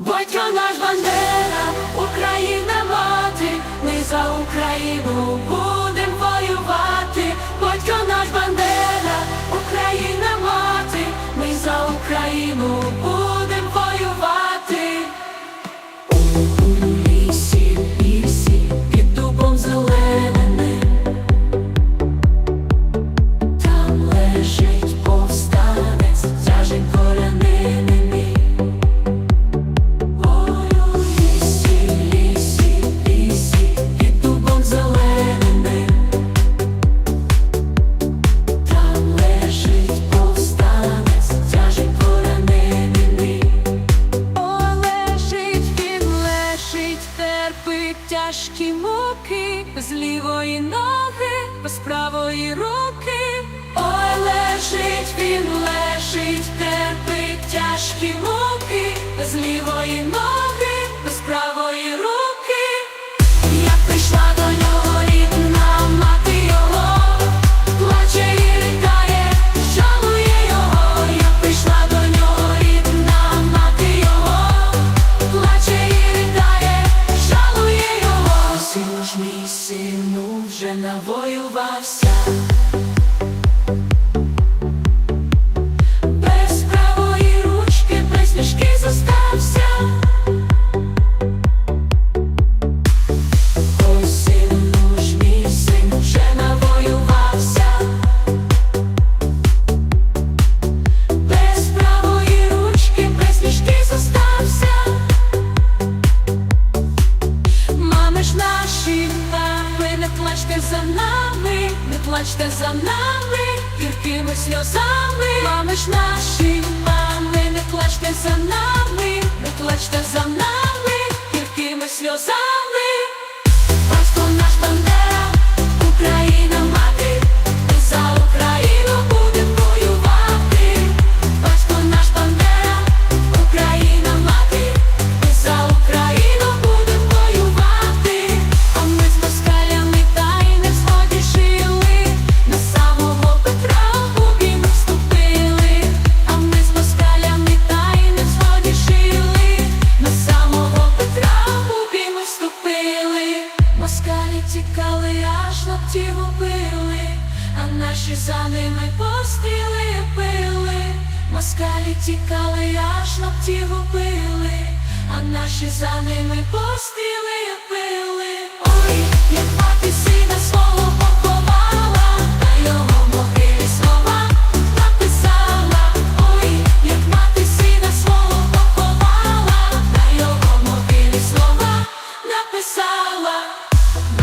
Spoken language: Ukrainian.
Батько наш Бандера, Україна мати, ми за Україну з лівої ноги, без правої руки. Ой, лежить він, лежить, терпить тяжкі муки, з лівої ноги, мій сину вже навоювався. Плачте за нами, не плачте за нами, гіркими сльозами. Мами ж наші, мами, не плачте за нами, не плачте за нами, гіркими сльозами. Вступили. Москалі тікали, аж ногті губили, а наші за ними постріли пили. Москалі тікали, аж ногті губили, а наші за ними постріли написала.